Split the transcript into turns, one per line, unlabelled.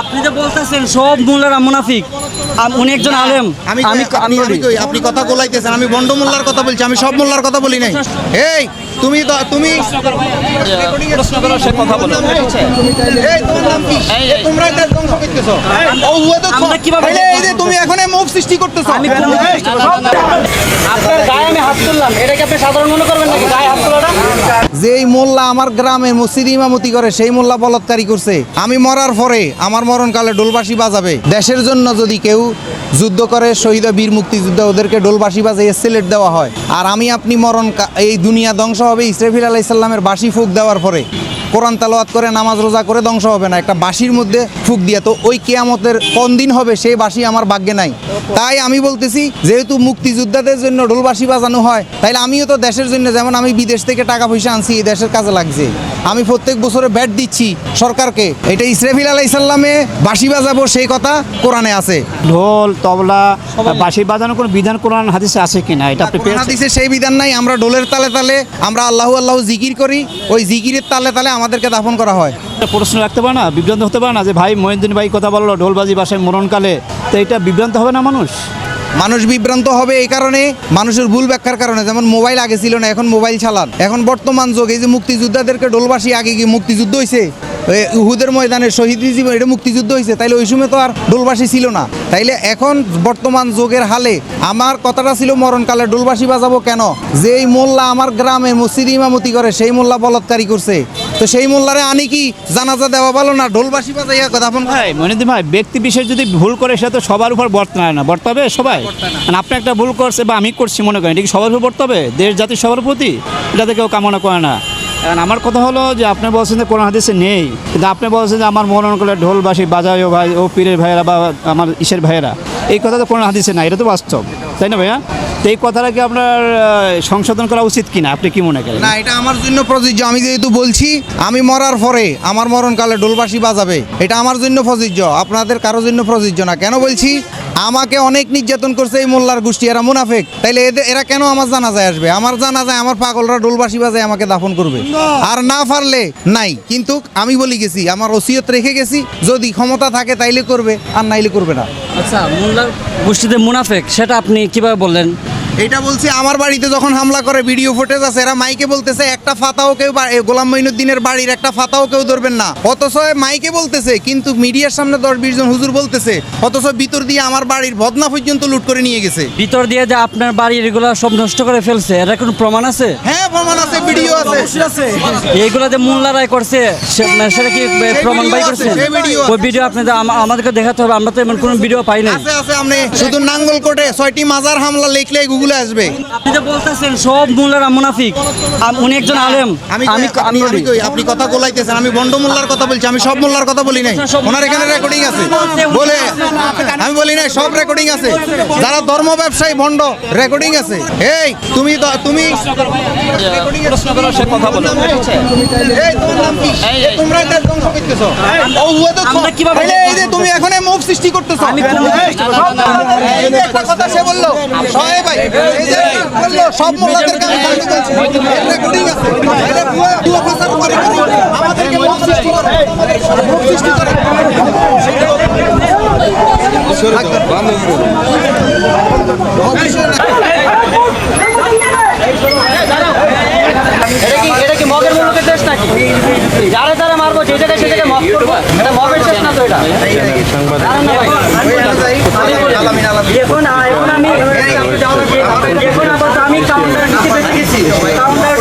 আপনি যে বলতেছেন সব মোল্লারা মুনাফিক। উনি একজন আলেম।
আমি
আমি
আপনি
আমি
আমি কই, আপনি কথা গোলাইতেছেন আমি বন্ড মোল্লার কথা বলছি আমি সব মোল্লার কথা বলি নাই। এই তুমি তো- তুমি
প্রশ্ন করো সে কথা বলো।
এই তোমার নাম কি?
এই,
এই, তোমরা ধ্বংস করতেছো। ও ও তো
আমরা কীভাবে
এই যে- তুমি এখন মুখ সৃষ্টি করতেছো।
আমি আপনার গায়ে আমি হাত তুললাম। এটা কি আপনি সাধারণ মনে করবেন নাকি? গায়ে হাত তোলাটা?
যেই মোল্লা আমার গ্রামে মসজিদ ইমামতি করে, সেই মোল্লা বলৎকারী করছে। আমি মরার পরে আমার মরণকালে ডোলবাসী বাজাবে। দেশের জন্য যদি কেউ যুদ্ধ করে, শহীদ বীর মুক্তিযুদ্ধ, ওদেরকে ডোলবাসী বাজিয়ে সিলেট দেওয়া হয়। আর আমি আপনি মরণ এই দুনিয়া ধ্বংস হবে ইসরাফিল আলাইসাল্লামের বাসি ফুক দেওয়ার পরে। কোরআন তালাওয়াত করে নামাজ রোজা করে ধ্বংস হবে না। একটা বাসির মধ্যে ফুক দিয়ে তো ওই কেয়ামতের কোন দিন হবে সেই বাসি আমার ভাগ্যে নাই। তাই আমি বলতেছি যেহেতু মুক্তিযোদ্ধাদের জন্য ঢোলবাসি বাজানো হয় তাইলে আমিও তো দেশের জন্য যেমন আমি বিদেশ থেকে টাকা পয়সা আনছি এই দেশের কাজে লাগছে। আমি প্রত্যেক বছরে ব্যাট দিচ্ছি সরকারকে। এটা ইসরাফিল আলাইসাল্লামে বাসি বাজাবো সেই কথা কোরআনে আছে।
ঢোল তবলা বাঁশি বাজানোর কোনো বিধান কোরআন হাদিসে আছে কিনা? এটা
হাদিসে সেই বিধান নাই আমরা ঢোলের তালে তালে আমরা আল্লাহ আল্লাহ জিকির করি ওই জিকিরের তালে তালে আমাদেরকে দাফন করা হয়।
প্রশ্ন রাখতে পারে না বিভ্রান্ত হতে পারে না যে ভাই মহিউদ্দিন ভাই কথা বলল ঢোলবাজি বাসায় মরণকালে তো এটা বিভ্রান্ত হবে না মানুষ?
মানুষ বিভ্রান্ত হবে এই কারণে মানুষের ভুল ব্যাখ্যার কারণে যেমন মোবাইল আগে ছিল না এখন মোবাইল চালান। এখন বর্তমান যুগ এই যে মুক্তিযোদ্ধাদেরকে ডোলবাসী আগে কি মুক্তিযুদ্ধ হয়েছে উহুদের ময়দানে শহীদ জীবন এটা মুক্তিযুদ্ধ হয়েছে তাইলে ওই সময় তো আর ডোলবাসী ছিল না। তাইলে এখন বর্তমান যুগের হালে আমার কথাটা ছিল মরণকালে ডোলবাসী বাজাবো কেন? যে এই মোল্লা আমার গ্রামে মসজিদ ইমামতি করে সেই মোল্লা বলৎকারী করছে। তো সেই মোল্লারে আনি কি জানাজা দেওয়া ভালো না? ডোলবাসী বাজাইয়া কথা
ভাই মহিউদ্দিন ভাই ব্যক্তি বিশেষ যদি ভুল করে সেটা তো সবার উপর বর্তায় না। বর্তাবে সবাই? মানে আপনি একটা ভুল করছে বা আমি করছি মনে করেন এটা কি সবার উপর বর্তাবে? দেশ জাতি সবার প্রতি? এটা তো কেউ কামনা করে না। এখন আমার কথা হলো যে আপনি বলছেন যে কোরআন হাদিসে নেই। কিন্তু আপনি বলছেন যে আমার মরণ করলে ঢোল বাসি বাজায় ভাই ও পীরের ভাইয়েরা বা আমার ইসের ভাইয়েরা। এই কথা তো কোনো হাদিসে না এটা তো বাস্তব, তাই না ভাইয়া? তো এই কথাটা কি আপনার সংশোধন করা উচিত কিনা? আপনি কি মনে করেন?
না, এটা আমার জন্য প্রযোজ্য, আমি যেহেতু বলছি, আমি মরার পরে আমার মরণকালে ডোলবাসী বাজাবে, এটা আমার জন্য প্রযোজ্য, আপনাদের কারোর জন্য প্রযোজ্য না। কেন বলছি? আমাকে অনেক নির্যাতন করছে এই মোল্লার গোষ্ঠী, এরা মুনাফেক। তাইলে এদের এরা কেন আমার জানাজায় আসবে? আমার জানাজায় আমার পাগলরা ডোলবাসী বাজায় আমাকে দাফন করবে। আর না পারলে নাই। কিন্তু আমি বলি গেছি, আমার ওসিয়ত রেখে গেছি, যদি ক্ষমতা থাকে তাইলে করবে, আর নাইলে করবে না।
আচ্ছা মোল্লার গোষ্ঠীতে মুনাফেক, সেটা আপনি কীভাবে বললেন?
এটা বলছি আমার বাড়িতে যখন হামলা করে ভিডিও ফুটেজ আছে এরা মাইকে বলতেছে একটা ফাতাও কেউ গোলাম মঈনুদ্দিনের বাড়ির একটা ফাতাও কেউ ধরবেন না। অথচ মাইকে বলতেছে কিন্তু মিডিয়ার সামনে দশ বিশ জন হুজুর বলতেছে অথচ ভিতর দিয়ে আমার বাড়ির ভদনা পর্যন্ত লুট করে নিয়ে গেছে।
ভিতর দিয়ে যে আপনার বাড়ির এগুলো সব নষ্ট করে ফেলছে এর কোনো প্রমাণ আছে?
হ্যাঁ প্রমাণ আছে ভিডিও আছে।
এইগুলো যে মোল্লারাই করছে সেটা কি প্রমাণ বাই করছে? ওই ভিডিও আপনাদের আমা- আমাদেরকে দেখাতে হবে আমরা তো এমন কোনো ভিডিও পাই না
আছে আছে আপনি শুধু নাঙ্গল কোটে ছয়টি মাজার হামলা লিখলে গুগলে আসবে।
আপনি যে বলতেছেন সব মোল্লারা মুনাফিক। আম- উনি একজন আলেম।
আমি
আমি
আপনি আমি কথা গোলাইতেছেন আমি বন্ড মোল্লার কথা বলছি আমি সব মোল্লার কথা বলি নাই। ওনার এখানে রেকর্ডিং আছে। বলে আমি বলি নাই সব রেকর্ডিং আছে। যারা ধর্ম ব্যবসায়ী ভণ্ড রেকর্ডিং আছে। এই তুমি তুমি
প্রশ্ন করো সে কথা বলো
এই। তোমার
কিভাবে-
এই যে তুমি এখন মুখ সৃষ্টি করতেছো। বলল। সবাই ভাই সব মোল্লাদেরকে আমাদেরকে মুখ সৃষ্টি করে। মুখ সৃষ্টি করে
এটা কি মগের মুলুকের দেশ নাকি যারা তারা মারবো যে জায়গায় সে জায়গায় মগ করব এটা না তো এটা এখন এখন আমি এখন আবার আমি কাউন্টার নিচে বেঁচে গেছি কাউন্টার